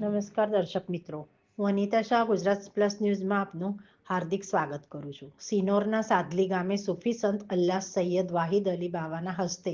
નમસ્કાર દર્શક મિત્રો. હું અનિતા શાહ, ગુજરાત પ્લસ ન્યૂઝમાં આપનું હાર્દિક સ્વાગત કરું છું. સિનોરના સાદલી ગામે સૂફી સંત અલ્લાહ સૈયદ વાહિદ અલી બાવાના હસ્તે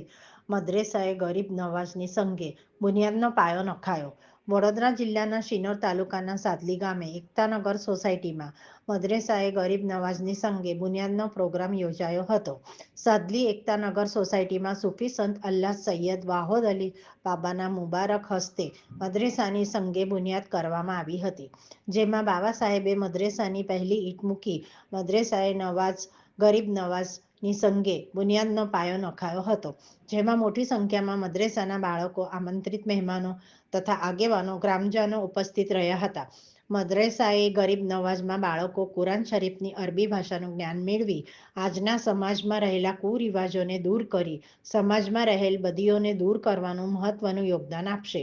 મદ્રેસાએ ગરીબ નવાઝની સંઘે બુનિયાદનો પાયો નખાયો. વડોદરા જિલ્લાના શિનોર તાલુકાના સાદલી ગામે એકતાનગર સોસાયટીમાં મદ્રેસાએ ગરીબ નવાઝની સંગે બુનિયાદનો પ્રોગ્રામ યોજાયો હતો. સાદલી એકતાનગર સોસાયટીમાં સૂફી સંત અલ્લાહ સૈયદ વાહોદ અલી બાબાના મુબારક હસ્તે મદ્રેસાની સંગે બુનિયાદ કરવામાં આવી હતી. જેમાં બાબા સાહેબે મદ્રેસાની પહેલી ઈંટ મૂકી મદ્રેસાએ નવાઝ ગરીબ નવાઝની સંગે બુનિયાદનો પાયો નખાયો હતો, જેમાં મોટી સંખ્યામાં મદ્રેસાના બાળકો, આમંત્રિત મહેમાનો તથા આગેવાનો ગ્રામજનો ઉપસ્થિત રહ્યા હતા. મદ્રેસાએ ગરીબ નવાઝમાં બાળકો કુરાન શરીફની અરબી ભાષાનું જ્ઞાન મેળવી, આજના સમાજમાં રહેલા કુરિવાજોને દૂર કરી, સમાજમાં રહેલ બદીઓને દૂર કરવાનું મહત્વનું યોગદાન આપશે.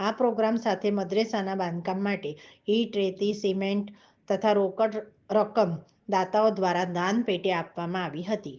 આ પ્રોગ્રામ સાથે મદ્રેસાના બાંધકામ માટે ઈટ રેતી, સિમેન્ટ તથા રોકડ રકમ દાતાઓ દ્વારા દાન પેટે આપવામાં આવી હતી.